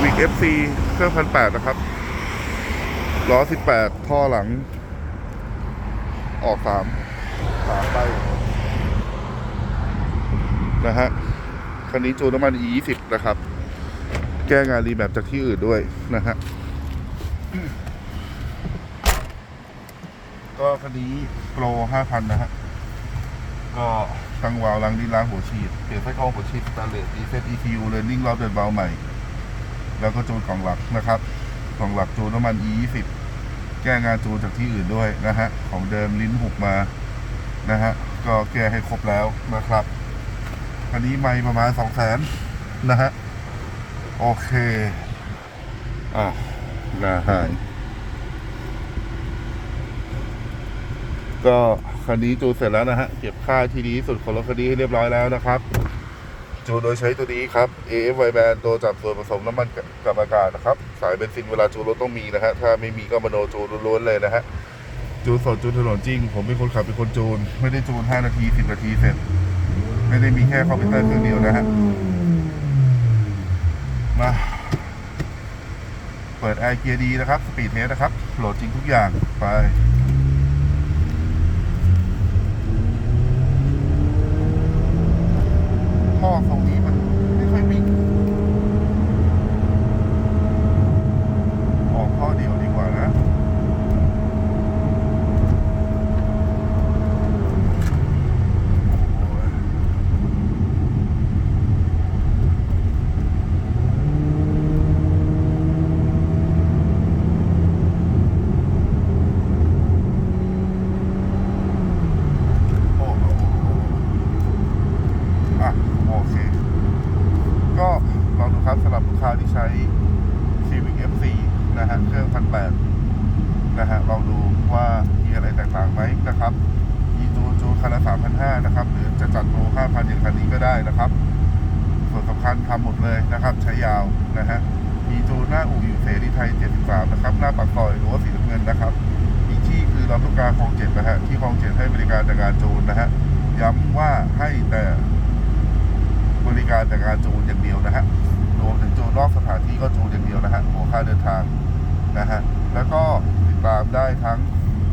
Civic FC เครื่องพันแปดนะครับล้อสิบแปดท่อหลัง ออกสามสามไปนะฮะคันนี้จูนน้ำมัน E 2 0 นะครับ แก้งานรีแมปจากที่อื่นด้วยนะฮะก็คันนี้โปร 5,000 นะฮะ ก็ตั้งวาล์วล้างดินล้างหัวฉีด เปลี่ยนไส้กรองหัวฉีดสแตนเลสดีเซต ECU เลนนิ่งรอบเดินเบาใหม่ แล้วก็จูนกล่องหลักนะครับกล่องหลักจูนน้ำมัน E 2 0 แก้งานจูนจากที่อื่นด้วยนะฮะของเดิมลิ้นหุบมานะฮะก็แก้ให้ครบแล้วนะครับคันนี้ไม่ประมาณ2 0 0 0 0 0นะฮะโอเคอะน่าหายก็คันนี้จูนเสร็จแล้วนะฮะเก็บค่าที่ดีที่สุดของรถคันนี้ให้เรียบร้อยแล้วนะครับ จูนโดยใช้ตัวนี้ครับ AFY Band ตัวจับส่วนผสมน้ำมันกับอากาศนะครับ สายเบนซินเวลาจูนรถต้องมีนะฮะ ถ้าไม่มีก็มโนจูนล้วนๆเลยนะฮะ จูนสดจูนถนนจริง ผมเป็นคนขับเป็นคนจูน ไม่ได้จูน 5 นาที 10 นาทีเสร็จ ไม่ได้มีแค่คอมพิวเตอร์เครื่องเดียวนะฮะ มา เปิดไอเกียร์ดีนะครับ สปีดเทสนะครับ โหลดจริงทุกอย่างไป ท่อตรงนี้มันไม่ค่อยวิ่ง ออกท่อเดียวดีกว่านะ โอ้ยโอ้โหอะ โอเค ก็ลองดูครับสำหรับลูกค้าที่ใช้ Civic FC นะฮะเครื่องพันแปดนะฮะลองดูว่ามีอะไรแตกต่างไหมนะครับมีจูนจูนคันละสามพันห้านะครับ หรือจะจัดโปรห้าพันอย่างคันนี้ก็ได้นะครับ ส่วนสำคัญทำหมดเลยนะครับ ใช้ยาวนะฮะมีจูนหน้าอู่อยู่เสรีไทย 73 นะครับ หน้าปากซอยรือว่าสีน้ำเงินนะครับอีกที่คือลำลูกกาคลองเจ็ดนะฮะที่คลองเจ็ดให้บริการแต่งานจูนนะฮะย้ำว่าให้แต่ การแต่งานจูนอย่างเดียวนะฮะรวมถึงจูนนอกสถานที่ก็จูนอย่างเดียวนะฮะหัวค่าเดินทางนะฮะแล้วก็ติดตามได้ทั้ง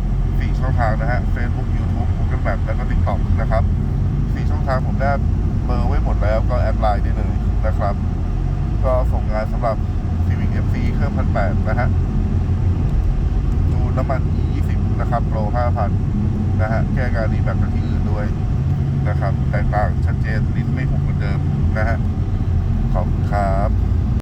4 ช่องทางนะฮะ Facebook YouTube Google Map แล้วก็ TikTok นะครับ 4 ช่องทางผมได้เบอร์ไว้หมดแล้วก็แอดไลน์ได้เลยนะครับ ก็ส่งงานสำหรับ Civic FC เครื่องพันแปดนะฮะจูนน้ำมัน E20 นะครับโปร 5,000 นะฮะแก้งานดีแบบจากที่อื่นด้วย นะครับ แตกต่างชัดเจนลิ้นไม่หุบเหมือนเดิมนะฮะขอบคุณครับ